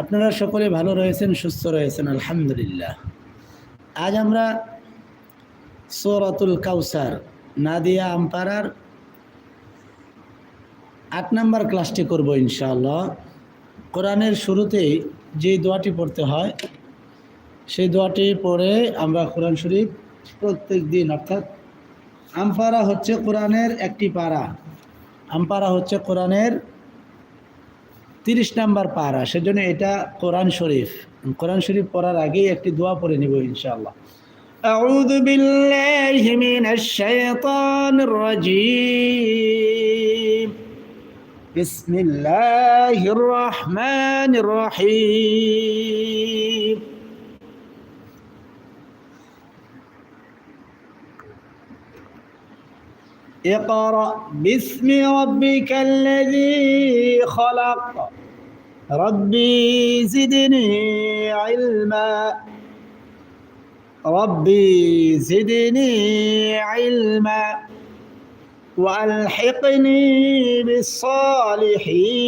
আপনারা সকলে ভালো রয়েছেন, সুস্থ রয়েছেন, আলহামদুলিল্লাহ। আজ আমরা সৌরাতুল কাউসার, নাদিয়া আম্পারার আট নম্বর ক্লাসটি করব ইনশাআল্লাহ। কোরআনের শুরুতেই যে দোয়াটি পড়তে হয়, সেই দোয়াটি পড়ে আমরা কোরআন শরীফ প্রত্যেক দিন, অর্থাৎ আমপারা হচ্ছে কোরআনের একটি পাড়া। আমপারা হচ্ছে কোরআনের তিরিশ নাম্বার পারা সেজন্য এটা কোরআন শরীফ কোরআন শরীফ পড়ার আগেই একটি দোয়া পড়ে নিব ইনশাআল্লাহ أعوذ بالله من الشيطان الرجيم بسم الله الرحمن الرحيم اقرأ باسم ربك الذي خلق ربي زدني علما ربي زدني علما وألحقني بالصالحين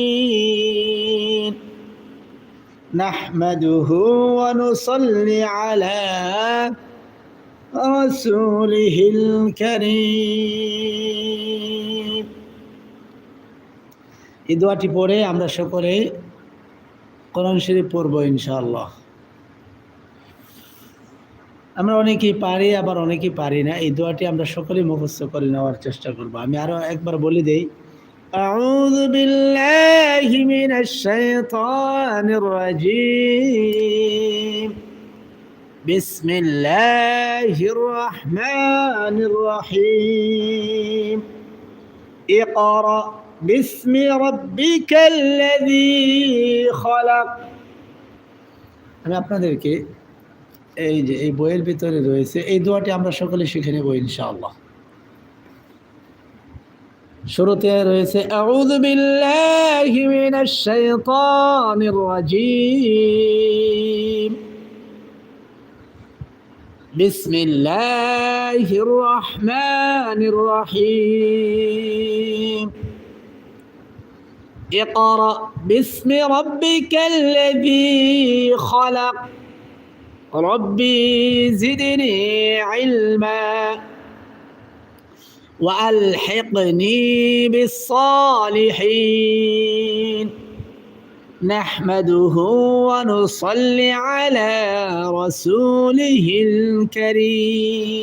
نحمده ونصلي على رسوله الكريم এই দোয়াটি পড়ে আমরা সকলে কোরআন শরীফ পড়ব ইনশাআল্লাহ আমরা অনেকেই পারি আবার অনেকেই পারি না এই দোয়াটি আমরা সকলেই মুখস্থ করে নেওয়ার চেষ্টা করব আমি আরো একবার বলে দেই أعوذ بالله من الشيطان الرجيم بسم الله الرحمن الرحيم اقرأ باسم ربك الذي خلق আমি আপনাদেরকে এই যে এই বইয়ের ভিতরে রয়েছে এই দোয়াটি আমরা সকলে শিখে নেব ইনশাআল্লাহ শুরুতে রয়েছে আউযু বিল্লাহি মিনাশ শাইতানির রাজীম بسم الله الرحمن الرحيم اقرأ باسم ربك الذي خلق ربي زدني علما وألحقني بالصالحين نحمده ونصلي على رسوله الكريم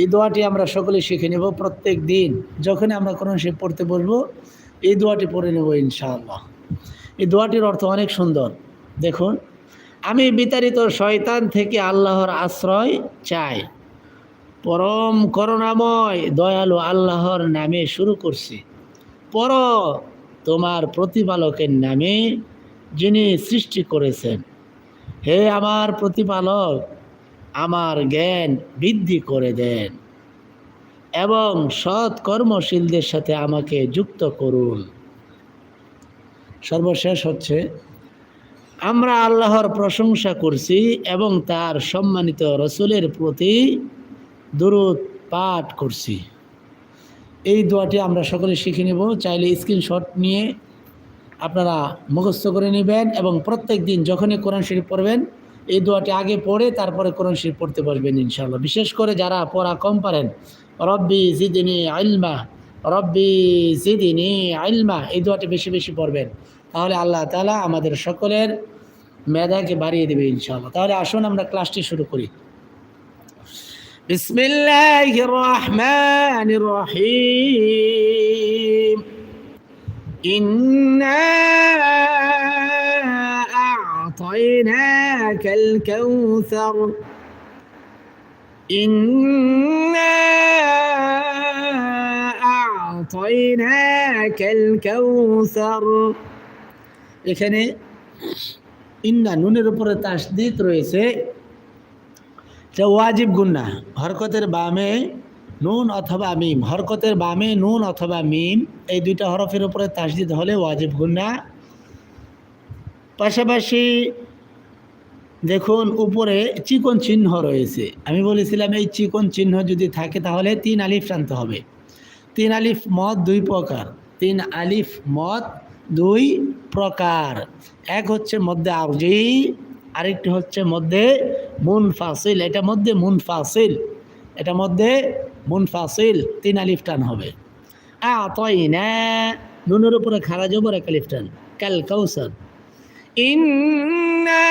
এই দোয়াটি আমরা সকলে শিখে নেব প্রত্যেক দিন যখন আমরা কোনো সে পড়তে বসবো এই দোয়াটি পড়ে নেব ইনশাআল্লাহ। এই দোয়াটির অর্থ অনেক সুন্দর। দেখুন, আমি বিতাড়িত শয়তান থেকে আল্লাহর আশ্রয় চাই। পরম করুণাময়, দয়ালু আল্লাহর নামে শুরু করছি। পর তোমার প্রতিপালকের নামে যিনি সৃষ্টি করেছেন। হে আমার প্রতিপালক, আমার জ্ঞান বৃদ্ধি করে দেন। এবং সৎ কর্মশীলদের সাথে আমাকে যুক্ত করুন। সর্বশেষ হচ্ছে, আমরা আল্লাহর প্রশংসা করছি এবং তার সম্মানিত রসুলের প্রতি দরুদ পাঠ করছি। এই দোয়াটি আমরা সকলে শিখে নেব। চাইলে স্ক্রিনশট নিয়ে আপনারা মুখস্থ করে নেবেন এবং প্রত্যেক দিন যখনই কোরআন শরীফ পড়বেন, এই দোয়াটি আগে পড়ে তারপরে কোরআন শরীফ পড়তে পারবেন ইনশাআল্লাহ। বিশেষ করে যারা পড়া কম পারেন রব্বি জিদিনী আইলমা রব্বি জিদিনী আইলমা এই দোয়াটি বেশি বেশি পড়বেন তাহলে আল্লাহ তালা আমাদের সকলের মেধাকে বাড়িয়ে দেবে ইনশাআল্লাহ তাহলে আসুন আমরা ক্লাসটি শুরু করি بسم الله الرحمن الرحيم إنا أعطيناك الكوثر إنا এখানে ইন্না নুনের উপরে তাসদিদ রয়েছে। ওয়াজিব গুন্না। হরকতের বামে নুন অথবা মিম। হরকতের বামে নুন অথবা মিম, এই দুইটা হরফের উপরে তাসদিদ হলে ওয়াজিব গুন্না। পাশাপাশি দেখুন, উপরে চিকন চিহ্ন রয়েছে। আমি বলেছিলাম, এই চিকন চিহ্ন যদি থাকে তাহলে তিন আলিফ টানতে হবে। তিন আলিফ মদ দুই প্রকার তিন আলিফ মদ দুই প্রকার এক হচ্ছে মধ্যে আরজি আরেকটি হচ্ছে মধ্যে মুনফাসিল এটা মধ্যে মুনফাসিল এটা মধ্যে মুনফাসিল তিন আলিফ টান হবে আতইনা নুনের উপরে খারা জবর এক আলিফ টান কাল কৌসর إنا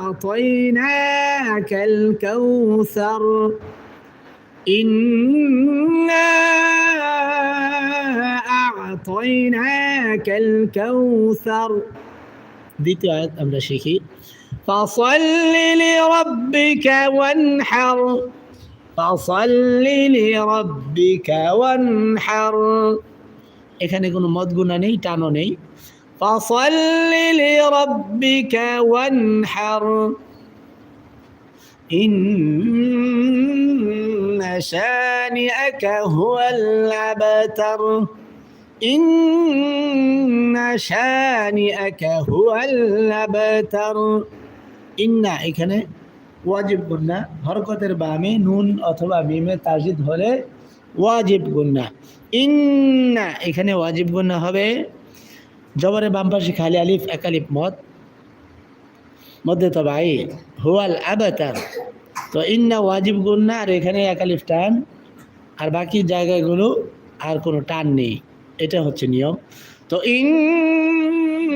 أعطيناك الكوثر إنا أعطيناك الكوثر দ্বিতীয় আয়াত আমরা শিখি فصل لربك وانحر فصل لربك وانحر এখানে কোনো মদ গুণা নেই টানও নেই فصل لربك وانحر إن شانئك هو الأبتر إن شانئك هو الأبتر ইন্না এখানে ওয়াজিব গুন্না হরকতের বামে নুন অথবা মিমে তাজিদ হলে ওয়াজিব গুন্না ইন্না এখানে ওয়াজিব গুন্না হবে জবরে বাম পাশে খালি আলিফ এক আলিফ মদ মধ্যে তো ভাই হুয়াল আবাতার তো ইন্না ওয়াজিব গুন্না আর এখানে এক আলিফ টান আর বাকি জায়গাগুলো আর কোনো টান নেই এটা হচ্ছে নিয়ম তো ইন্না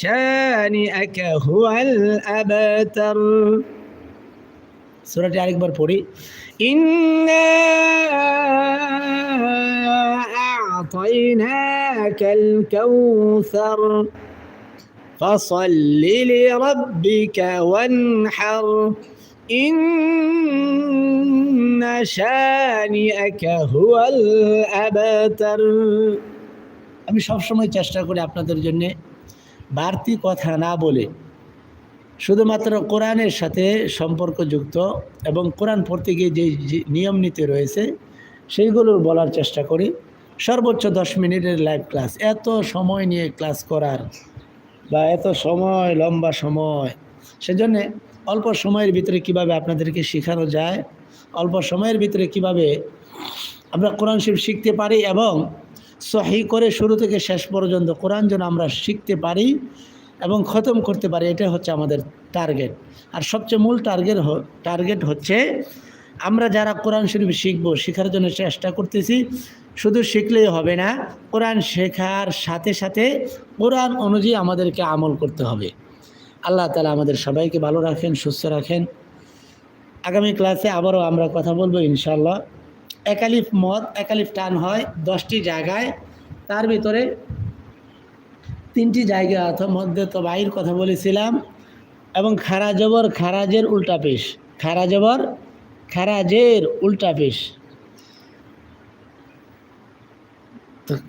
শানিআকা হুয়াল আবাতার সূরাটি আরেকবার পড়ি ইন্না আ'তাইনাকাল কাউসার فصل لربك وانحر إن شانئك هو الأبتر আমি সবসময় চেষ্টা করি আপনাদের জন্য বাড়তি কথা না বলে শুধুমাত্র কোরআনের সাথে সম্পর্কযুক্ত এবং কোরআন পড়তে গিয়ে যে যে নিয়ম নীতি রয়েছে সেইগুলো বলার চেষ্টা করি সর্বোচ্চ দশ মিনিটের লাইভ ক্লাস এত সময় নিয়ে ক্লাস করার বা এত সময় লম্বা সময় সেজন্য অল্প সময়ের ভিতরে কীভাবে আপনাদেরকে শেখানো যায়, অল্প সময়ের ভিতরে কীভাবে আমরা কোরআন শরীফ শিখতে পারি এবং সহি করে শুরু থেকে শেষ পর্যন্ত কোরআন যেন আমরা শিখতে পারি এবং খতম করতে পারি, এটা হচ্ছে আমাদের টার্গেট। আর সবচেয়ে মূল টার্গেট টার্গেট হচ্ছে আমরা যারা কোরআন শরীফ শিখব, শেখার জন্য চেষ্টা করতেছি, শুধু শিখলেই হবে না, কোরআন শেখার সাথে সাথে কোরআন অনুযায়ী আমাদেরকে আমল করতে হবে। আল্লাহ তালা আমাদের সবাইকে ভালো রাখেন, সুস্থ রাখেন। আগামী ক্লাসে আবারও আমরা কথা বলব ইনশাল্লাহ একালিফ মদ একালিফ টান হয় দশটি জায়গায়। তার ভিতরে তিনটি জায়গা অথবা মধ্যে তো বাইর কথা বলেছিলাম। এবং খারা জবর, খারাজের উল্টা পেশ। খারা জবর, খারাজের উল্টা পেশ।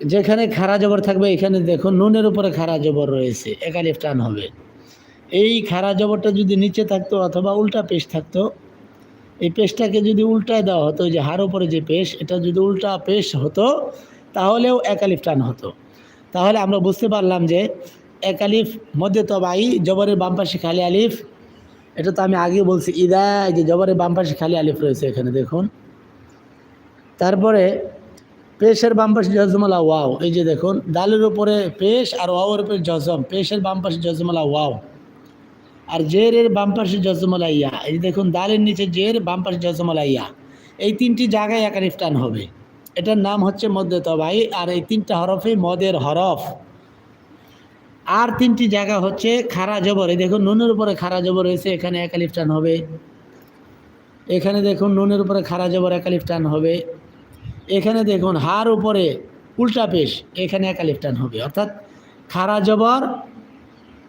যেখানে খারা জবর থাকবে, এখানে দেখুন নুনের উপরে খারা জবর রয়েছে। একালিফ টান হবে। এই খাড়া জবরটা যদি নিচে থাকতো অথবা উল্টা পেশ থাকতো, এই পেশটাকে যদি উল্টায় দেওয়া হতো যে হার উপরে যে পেশ, এটা যদি উল্টা পেশ হতো, তাহলেও একালিফ টান হতো। তাহলে আমরা বুঝতে পারলাম যে একালিফ মধ্যে তবাই জবরের বাম পাশে খালি আলিফ। এটা তো আমি আগে বলছি, ইদা যে জবরের বাম পাশে খালি আলিফ রয়েছে এখানে, দেখুন। তারপরে পেশের বাম পাশে জজমলা ওয়াও, এই যে দেখুন ডালের উপরে পেশ আর ওয়াওয়ের উপরে জজম, পেশের বাম পাশে জজমলা ওয়াও। আর জের এর বাম পাশে জজমলা ইয়া এই দেখুন দালের নিচে জের, বাম পাশে জজমলা ইয়া এই তিনটি জায়গায় একালিফ টান হবে। এটার নাম হচ্ছে মধ্যে তবাই, আর এই তিনটা হরফে মদের হরফ। আর তিনটি জায়গা হচ্ছে খারা জবর, এই দেখুন নুনের উপরে খারা জবর রয়েছে এখানে একালিফ টান হবে। এখানে দেখুন নুনের উপরে খারা জবর একালিফ টান হবে। এখানে দেখুন হার উপরে উল্টা পেশ, এখানে একালিফ টান হবে। অর্থাৎ খারা জবর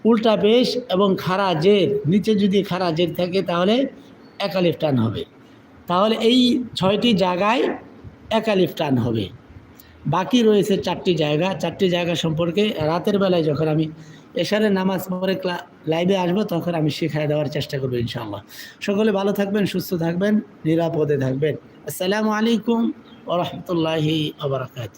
উল্টা পেশ এবং খাড়া জের, নিচে যদি খাড়া জের থাকে তাহলে একালিফ টান হবে। তাহলে এই ছয়টি জায়গায় একালিফ টান হবে। বাকি রয়েছে চারটি জায়গা। চারটি জায়গা সম্পর্কে রাতের বেলায় যখন আমি এশারের নামাজ পরে লাইভে আসব, তখন আমি শেখায় দেওয়ার চেষ্টা করব ইনশাআল্লাহ। সকলে ভালো থাকবেন, সুস্থ থাকবেন, নিরাপদে থাকবেন। আসসালামু আলাইকুম ওরহমতুল্লাহি আবরাকাত